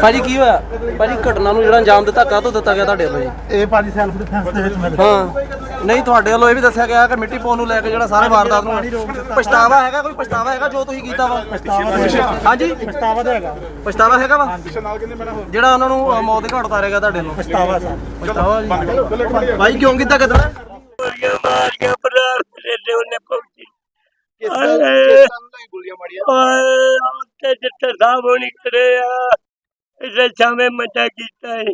ਭਾਜੀ ਕੀ ਹੋਇਆ? ਭਾਜੀ ਘਟਨਾ ਨੂੰ ਜਿਹੜਾ ਅੰਜਾਮ ਦਿੱਤਾ ਕਾਹਤੋਂ ਦਿੱਤਾ ਗਿਆ ਤੁਹਾਡੇ ਵੱਲੋਂ ਜੀ? ਇਹ ਭਾਜੀ ਸੈਲਫ ਡਿਫੈਂਸ ਦੇ ਵਿੱਚ ਮਿਲ। ਹਾਂ। ਨਹੀਂ ਤੁਹਾਡੇ ਵੱਲੋਂ ਇਹ ਵੀ ਦੱਸਿਆ ਗਿਆ ਕਿ ਮਿੱਟੀ ਪਾਉਣ ਨੂੰ ਲੈ ਕੇ ਜਿਹੜਾ ਸਾਰੇ ਵਾਰਦਾਤ ਨੂੰ ਪਛਤਾਵਾ ਹੈਗਾ ਕੋਈ ਪਛਤਾਵਾ ਹੈਗਾ ਜੋ ਤੁਸੀਂ ਕੀਤਾ ਵਾ? ਹਾਂਜੀ? ਪਛਤਾਵਾ ਦਾ ਹੈਗਾ। ਪਛਤਾਵਾ ਹੈਗਾ ਵਾ? ਜਿਹੜਾ ਉਹਨਾਂ ਨੂੰ ਮੌਤ ਦੇ ਘਾਟ ਉਤਾਰਿਆ ਗਿਆ ਤੁਹਾਡੇ ਵੱਲੋਂ। ਪਛਤਾਵਾ ਸਾ ਪਛਤਾਵਾ ਜੀ। ਭਾਈ ਕਿਉਂ ਕੀਤਾ ਕਤਲ ਪ੍ਰਾਰ ਮੇਰੇ ਉਹਨੇ ਪਹੁੰਚੀ ਕਿਸ ਹਾਏ। ਗੋਲੀਆਂ ਮਾਰੀਆਂ। ਓਏ ਤੇ ਜਿੱਥੇ ਸਾਹਬ ਹੋਣੀ ਕਰੇ ਆ। ਇਹਦੇ ਸਾਹਮਣੇ ਮਟਾ ਕੀਤਾ ਹੈ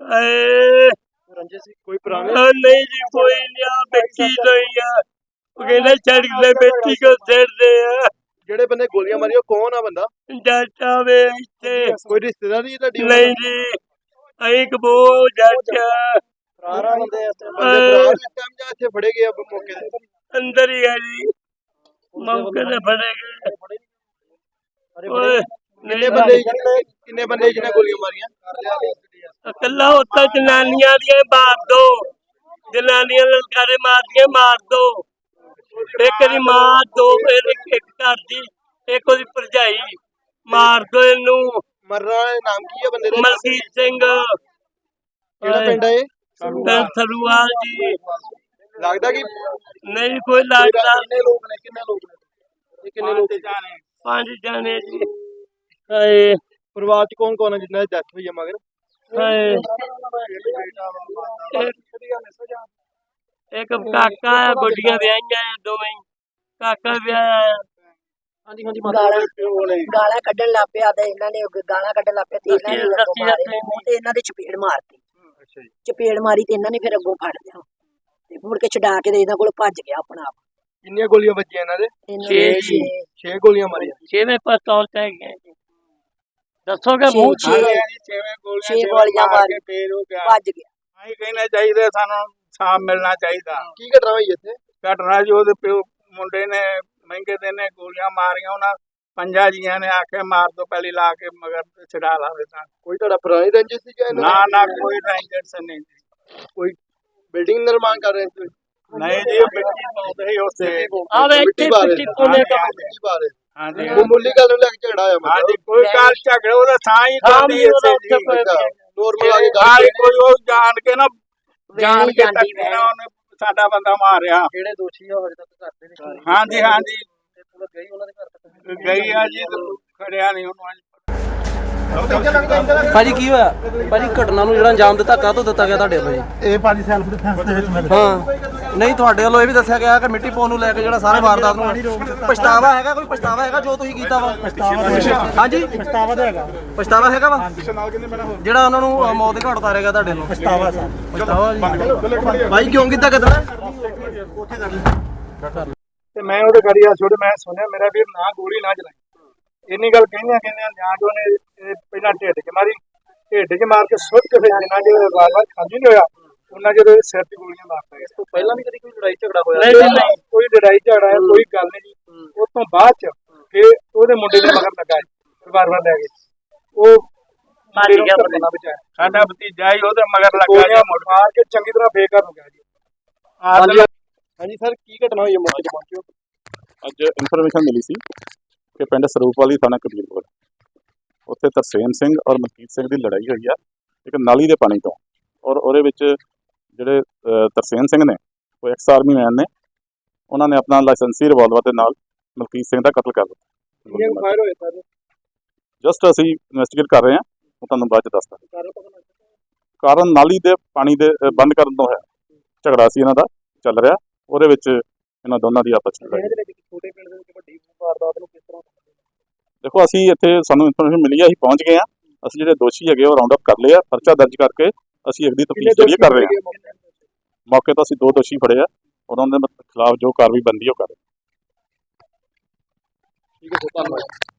ਹਾਏ ਰੰਜੇ ਸੀ ਕੋਈ ਪੁਰਾਣੇ ਆ ਨਹੀਂ ਜੀ ਕੋਈ ਨਹੀਂ ਆ ਬੇਟੀ ਲਈ ਆ। ਉਹ ਕਹਿੰਦੇ ਸੜਕ ਤੇ ਬੇਟੀ ਕੋ ਸਿਰਦੇ ਆ। ਜਿਹੜੇ ਬੰਦੇ ਗੋਲੀਆਂ ਮਾਰੀਆਂ ਕੌਣ ਆ ਬੰਦਾ? ਜਾਟਾ ਵੇ ਇੱਥੇ। ਕੋਈ ਰਿਸ਼ਤੇਦਾਰ ਹੀ ਤੁਹਾਡੀ ਨਹੀਂ ਜੀ ਅਈ ਕਬੋ ਜਾਟਾ ਫਰਾਰਾ ਬੰਦੇ ਇਸ ਇਸ ਟਾਈਮ ਜਾਂ ਇੱਥੇ ਫੜੇ ਗਏ ਆ ਮੌਕੇ ਤੇ? ਅੰਦਰ ਹੀ ਆ ਜੀ। ਮੌਕੇ ਤੇ ਫੜੇ ਗਏ। ਓਏ ਕਿੰਨੇ ਬੰਦੇ ਕਿੰਨੇ ਬੰਦੇ ਜਿਹਨੇ ਗੋਲੀਆਂ ਮਾਰੀਆਂ? ਇਕੱਲਾ ਉੱਤਾ ਜਨਾਨੀਆਂ ਦੀਆਂ ਮਾਰ ਦੋ। ਜਨਾਨੀਆਂ ਲਲਕਾਰੇ ਮਾਰਦੀਆਂ ਮਾਰ ਦੋ। ਇੱਕ ਦੀ ਮਾਂ ਦੋ ਫਿਰ ਇੱਕ ਇੱਕ ਘਰ ਦੀ ਇੱਕ ਉਹਦੀ ਭਰਜਾਈ। ਮਾਰ ਦੋ ਇਹਨੂੰ। ਮਰਨ ਨਾਮ ਕੀ ਹੈ ਬੰਦੇ ਦਾ? ਮਲਕੀਤ ਸਿੰਘ। ਕਿਹੜਾ ਪਿੰਡ ਹੈ ਇਹ? ਸਰੂਵਾਲ ਜੀ। ਲੱਗਦਾ ਕਿ ਨਹੀਂ ਕੋਈ ਲੱਗਦਾ। ਕਿੰਨੇ ਲੋਕ ਨੇ ਕਿੰਨੇ ਲੋਕ ਪੰਜ ਜਾਣੇ। ਜੀ। ਹਾਏ ਪਰਿਵਾਰ ਚ ਕੌਣ ਕੌਣ ਹੈ ਜਿਨ੍ਹਾਂ ਦੀ ਡੈਥ ਹੋਈ ਹੈ ਮਗਰ? ਹਾਏ। ਇੱਕ ਕਾਕਾ ਹੈ ਗੁੱਡੀਆਂ ਵਿਆਹੀਆਂ ਆ ਦੋਵੇਂ। ਹੀ। ਕਾਕਾ ਵਿਆਹਿਆ ਆ। ਹਾਂਜੀ ਹਾਂਜੀ ਗਾਲਾਂ ਗਾਲਾਂ ਕੱਢਣ ਲੱਗ ਪਿਆ ਤੇ ਇਹਨਾਂ ਨੇ ਅੱਗੇ ਗਾਲਾਂ ਕੱਢਣ ਲੱਗ ਪਿਆ ਤੇ ਇਹਨਾਂ ਨੇ ਮਾਰੇ। ਮੂੰਹ ਤੇ ਇਹਨਾਂ ਦੇ ਚਪੇੜ ਮਾਰਤੀ। ਅੱਛਾ ਜੀ। ਚਪੇੜ ਮਾਰੀ ਤੇ ਇਹਨਾਂ ਨੇ ਫਿਰ ਅੱਗੋਂ ਫੜ ਲਿਆ। ਤੇ ਮੁੜ ਕੇ ਛਡਾ ਕੇ ਤੇ ਇਹਨਾਂ ਕੋਲ ਭੱਜ ਗਿਆ ਆਪਣਾ ਆਪ। ਕਿੰਨੀਆਂ ਗੋਲੀਆਂ ਵੱਜੀਆਂ ਇਹਨਾਂ ਦੇ? ਛੇ ਜੀ। ਛੇ 6 ਗੋਲੀਆਂ ਮਾਰੀਆਂ। ਛੇਵੇਂ ਪਸਤੌਲ ਤੇ ਗਏ ਦੱਸੋਗੇ ਮੂੰਹ ਛੇ ਛੇਵੇਂ ਛੇ ਗੋਲੀਆਂ ਮਾਰ ਕੇ ਫੇਰ ਹੋ ਗਿਆ। ਭੱਜ ਗਿਆ। ਅਸੀਂ ਕਹਿਣਾ ਚਾਹੀਦਾ ਸਾਨੂੰ ਸਾਹ ਮਿਲਣਾ ਚਾਹੀਦਾ। ਕੀ ਘਟਨਾ ਹੋਈ ਇੱਥੇ? ਘਟਨਾ ਜੀ ਉਹਦੇ ਪਿਓ ਮੁੰਡੇ ਨੇ ਮਹਿੰਗੇ ਦੇ ਨੇ ਗੋਲੀਆਂ ਮਾਰੀਆਂ ਉਹਨਾਂ ਪੰਜਾਂ ਜੀਆਂ ਨੇ ਆਖਿਆ ਮਾਰ ਦੋ ਪਹਿਲੀ ਲਾ ਕੇ ਮਗਰ ਛਡਾ ਲਾਵੇ ਤਾਂ ਕੋਈ ਤੁਹਾਡਾ ਪੁਰਾਣੀ ਰੰਜਿਸ਼ ਸੀ ਜਾਂ ਨਾ? ਨਾ ਕੋਈ ਰੈਂਜਰਸ ਨਹੀਂ। ਕੋਈ ਬਿਲਡਿੰਗ ਨਿਰਮਾਣ ਕਰ ਰਹੇ ਸੀ? ਨਹੀਂ ਜੀ ਮਿੱਟੀ ਪਾਉਂਦੇ ਹੀ ਉਸੇ ਆਵੇ ਇੱਥੇ ਮਿੱਟੀ ਪਾਉਂਦੇ। ਮਿੱਟੀ ਰਹੇ ਹਾਂਜੀ ਮਾਮੂਲੀ ਗੱਲ ਨੂੰ ਲੈ ਕੇ ਝਗੜਾ ਹੋਇਆ ਹਾਂਜੀ ਕੋਈ ਗੱਲ ਝਗੜੇ ਉਹਦਾ ਸਾਹ ਹੀ ਵੀ ਉਹਦਾ ਇਸੇ ਜੀ ਨੋਰਮਲ ਆ ਕੇ ਗੱਲ ਕੋਈ ਉਹ ਜਾਣ ਕੇ ਨਾ ਜਾਣ ਕੇ ਤੱਕ ਨਾ ਉਹਨੇ ਸਾਡਾ ਬੰਦਾ ਮਾਰਿਆ। ਕਿਹੜੇ ਦੋਸ਼ੀ ਆ ਹਜੇ ਤੱਕ ਕਰਦੇ ਨੇ ਹਾਂਜੀ ਹਾਂਜੀ। ਗਈ ਉਹਨਾਂ ਦੇ ਘਰ ਤੱਕ। ਗਈ ਆ ਜੀ ਤੇ ਖੜਿਆ ਨਹੀਂ ਉਹਨੂੰ ਅੱਜ ਭਾਜੀ ਕੀ ਹੋਇਆ? ਭਾਜੀ ਘਟਨਾ ਨੂੰ ਜਿਹੜਾ ਅੰਜਾਮ ਦਿੱਤਾ ਕਾਹਤੋਂ ਦਿੱਤਾ ਗਿਆ ਤੁਹਾਡੇ ਵੱਲੋਂ ਜੀ? ਇਹ ਭਾਜੀ ਸੈਲਫ ਡਿਫੈਂਸ ਦੇ ਵਿੱਚ ਮਿਲ। ਹਾਂ। ਨਹੀਂ ਤੁਹਾਡੇ ਵੱਲੋਂ ਇਹ ਵੀ ਦੱਸਿਆ ਗਿਆ ਕਿ ਮਿੱਟੀ ਪਾਉਣ ਨੂੰ ਲੈ ਕੇ ਜਿਹੜਾ ਸਾਰੇ ਵਾਰਦਾਤ ਨੂੰ ਪਛਤਾਵਾ ਹੈਗਾ ਕੋਈ ਪਛਤਾਵਾ ਹੈਗਾ ਜੋ ਤੁਸੀਂ ਕੀਤਾ ਵਾ? ਹਾਂਜੀ? ਪਛਤਾਵਾ ਦਾ ਹੈਗਾ। ਪਛਤਾਵਾ ਹੈਗਾ ਵਾ? ਜਿਹੜਾ ਉਹਨਾਂ ਨੂੰ ਮੌਤ ਦੇ ਘਾਟ ਉਤਾਰਿਆ ਗਿਆ ਤੁਹਾਡੇ ਵੱਲੋਂ? ਪਛਤਾਵਾ ਸਾ ਪਛਤਾਵਾ ਜੀ। ਭਾਈ ਕਿਉਂ ਕੀਤਾ ਕਤਲ ਤੇ ਮੈਂ ਉਹਦੇ ਗੜੀ ਆ ਛੋੜ ਮੈਂ ਸੁਣਿਆ ਮੇਰਾ ਵੀਰ ਨਾ ਗੋਲੀ ਨਾ ਚਲਾਈ। ਇੰਨੀ ਗੱਲ ਕਹਿੰਦੇ ਕਹਿੰਦੇ ਜਾਂ ਜੋ ਨੇ ਇਹ ਪਹਿਲਾਂ ਢਿੱਡ 'ਚ ਮਾਰੀ। ਢਿੱਡ 'ਚ ਮਾਰ ਕੇ ਸੁੱਟ ਕੇ ਫਿਰ ਜਿੰਨਾ ਜੇ ਵਾਰ ਖਾਲੀ ਨਹੀਂ ਹੋਇਆ ਉਹਨਾਂ ਜਦੋਂ ਇਹਦੇ ਸਿਰ 'ਤੇ ਗੋਲੀਆਂ ਮਾਰਦਾ ਇਸ ਤੋਂ ਪਹਿਲਾਂ ਵੀ ਕਦੀ ਕੋਈ ਲੜਾਈ ਝਗੜਾ ਹੋਇਆ? ਨਹੀਂ ਨਹੀਂ ਕੋਈ ਲੜਾਈ ਝਗੜਾ ਹੈ ਕੋਈ ਗੱਲ ਨਹੀਂ। ਜੀ ਉਸ ਤੋਂ ਬਾਅਦ 'ਚ ਫਿਰ ਉਹਦੇ ਮੁੰਡੇ ਦੇ ਮਗਰ ਲੱਗਾ ਜੀ ਵਾਰ ਵਾਰ ਲੈ ਗਏ। ਉਹ ਮਾਰੀ ਗਿਆ ਬੰਦੇ ਬਚਾਇਆ ਸਾਡਾ ਭਤੀਜਾ ਹੀ ਉਹਦੇ ਮਗਰ ਲੱਗਾ ਜੀ। ਮਾਰ ਕੇ ਚੰਗੀ ਤਰ੍ਹਾਂ ਬੇਕਾਰ ਹੋ ਗਿਆ ਜੀ। ਹਾਂਜੀ। ਸਰ ਕੀ ਘਟਨਾ ਹੋਈ ਹੈ ਮੌਕੇ ਤੇ ਪਹੁੰਚਿਓ ਅੱਜ ਇਨਫੋਰਮੇਸ਼ਨ ਮਿਲੀ ਸੀ ਕਿ ਪਿੰਡ ਸਰੂਪਵਾਲੀ ਥਾਣਾ ਕਬੀਰਪੁਰ। ਉੱਥੇ ਤਰਸੇਮ ਸਿੰਘ ਔਰ ਮਲਕੀਤ ਸਿੰਘ ਦੀ ਲੜਾਈ ਹੋਈ ਆ ਇੱਕ ਨਾਲੀ ਦੇ ਪਾਣੀ ਤੋਂ। ਔਰ ਉਹਦੇ ਵਿੱਚ ਜਿਹੜੇ ਅਹ, ਤਰਸੇਮ ਸਿੰਘ ਨੇ ਉਹ ਐਕਸ ਆਰਮੀ ਮੈਨ ਨੇ ਉਹਨਾਂ ਨੇ ਆਪਣਾ ਲਾਇਸੈਂਸੀ ਰਿਵਾਲਵਰ ਦੇ ਨਾਲ ਮਲਕੀਤ ਸਿੰਘ ਦਾ ਕਤਲ ਕਰ ਦਿੱਤਾ। ਜਸਟ ਅਸੀਂ ਇਨਵੈਸਟੀਗੇਟ ਕਰ ਰਹੇ ਹਾਂ ਉਹ ਤੁਹਾਨੂੰ ਬਾਅਦ ਚ ਦੱਸਦਾ ਕਾਰਨ ਨਾਲੀ ਦੇ ਪਾਣੀ ਦੇ ਬੰਦ ਕਰਨ ਤੋਂ ਹੈ ਝਗੜਾ ਸੀ ਇਹਨਾਂ ਦਾ ਚੱਲ ਰਿਹਾ ਉਹਦੇ ਵਿੱਚ ਇਹਨਾਂ ਦੋਨਾਂ ਦੀ ਆਪਸ ਵਿੱਚ ਛੋਟੇ ਪਿੰਡ ਦੇ ਵਿੱਚ ਵੱਡੀ ਵਾਰਦਾਤ ਨੂੰ ਕਿਸ ਤਰ੍ਹਾਂ ਦੇਖੋ ਅਸੀਂ ਇੱਥੇ ਸਾਨੂੰ ਇਨਫੋਰਮੇਸ਼ਨ ਮਿਲੀ ਆ ਅਸੀਂ ਪਹੁੰਚ ਗਏ ਆ ਅਸੀਂ ਜਿਹੜੇ ਦੋਸ਼ੀ ਹੈਗੇ ਉਹ ਰਾਉਂਡ ਅਪ ਕਰ ਲਏ ਆ ਪਰਚਾ ਦਰਜ ਕਰਕੇ ਅਸੀਂ ਅਗਲੀ ਤਫਤੀਸ਼ ਜਿਹੜੀ ਕਰ ਰਹੇ ਹਾਂ। ਮੌਕੇ ਤੋਂ? ਅਸੀਂ ਦੋ ਦੋਸ਼ੀ ਫੜੇ ਆ। ਉਹਨਾਂ ਦੇ ਖਿਲਾਫ ਜੋ ਕਾਰਵਾਈ ਬੰਦੀ ਉਹ ਕਰ। ਠੀਕ ਹੈ ਧੰਨਵਾਦ।